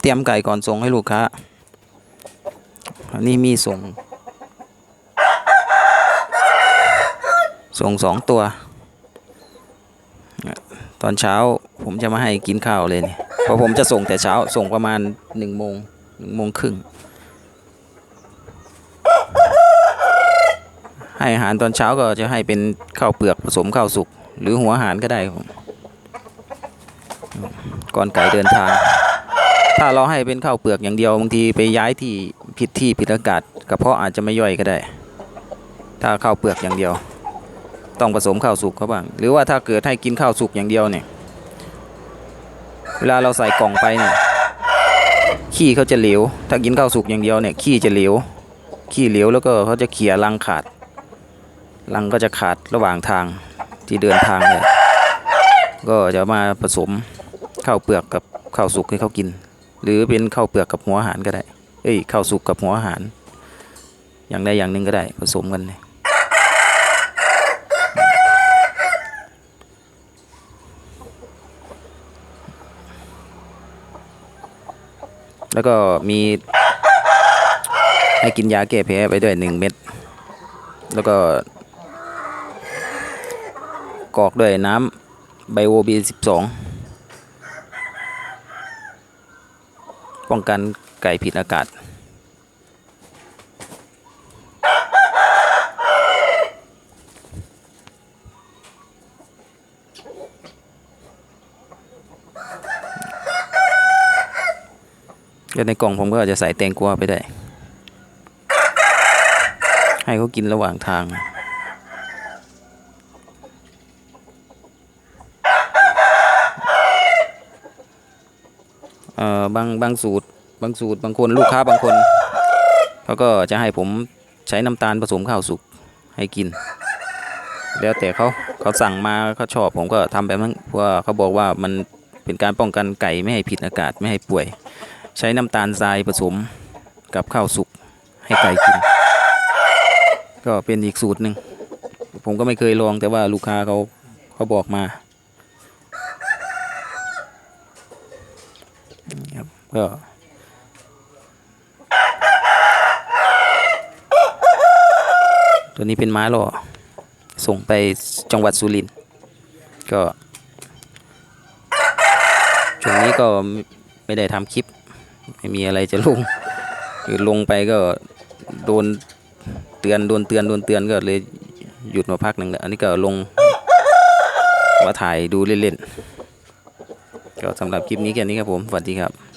เตรียมไก่ก่อนส่งให้ลูกค้า อันนี้มีส่ง ส่งสองตัว ตอนเช้าผมจะมาให้กินข้าวเลยเนี่ยเพราะผมจะส่งแต่เช้าส่งประมาณหนึ่งโมงหนึ่งโมงครึ่ง ให้อาหารตอนเช้าก็จะให้เป็นข้าวเปลือกผสมข้าวสุก หรือหัวอาหารก็ได้ผม ก่อนไก่เดินทาง ถ้าเราให้เป็นข้าวเปลือกอย่างเดียวบางทีไปย้ายที่ผิดที่ผิดอากาศกระเพาะอาจจะไม่ย่อยก็ได้ ถ้าข้าวเปลือกอย่างเดียว ต้องผสมข้าวสุกเขาบ้าง หรือว่าถ้าเกิดให้กินข้าวสุกอย่างเดียวเนี่ยเวลาเราใส่กล่องไปเนี่ยขี้เขาจะเหลว ถ้ากินข้าวสุกอย่างเดียวเนี่ยขี้จะเหลว ขี้เหลวแล้วก็เขาจะเขี่ยรังขาด รังก็จะขาดระหว่างทางที่เดินทางเลย ก็จะมาผสม ข้าวเปลือกกับข้าวสุกให้เขากิน หรือเป็นข้าวเปลือกกับหัวอาหารก็ได้ เอ้ยข้าวสุกกับหัวอาหาร อย่างใดอย่างหนึ่งก็ได้ผสมกันเลยแล้วก็มีให้กินยาแก้แพ้ไปด้วยหนึ่งเม็ด แล้วก็กรอกด้วยน้ำไบโอบีสิบสอง ป้องกันไก่ผิดอากาศ ก็ในกล่องผมก็อาจจะใส่แตงกวาไปได้ ให้เขากินระหว่างทาง เอ่อบางบางสูตร บางสูตรบางคนลูกค้าบางคนเขาก็จะให้ผมใช้น้ำตาลผสมข้าวสุกให้กิน แล้วแต่เขาเขาสั่งมาเขาชอบผมก็ทำแบบนั้นเพราะเขาบอกว่ามันเป็นการป้องกันไก่ไม่ให้ผิดอากาศไม่ให้ป่วย ใช้น้ำตาลทรายผสมกับข้าวสุกให้ไก่กิน ก็เป็นอีกสูตรหนึ่งผมก็ไม่เคยลองแต่ว่าลูกค้าเขาเขาบอกมา ครับก็ตัวนี้เป็นม้าหล่อส่งไปจังหวัดสุรินทร์ก็ช่วงนี้ก็ไม่ได้ทำคลิป ไม่มีอะไรจะลงคือลงไปก็โดนเตือนโดนเตือนโดนเตือนก็เลยหยุดมาพักหนึ่งอันนี้ก็ลงมาถ่ายดูเล่นๆ ก็สำหรับคลิปนี้แค่นี้ครับผมสวัสดีครับ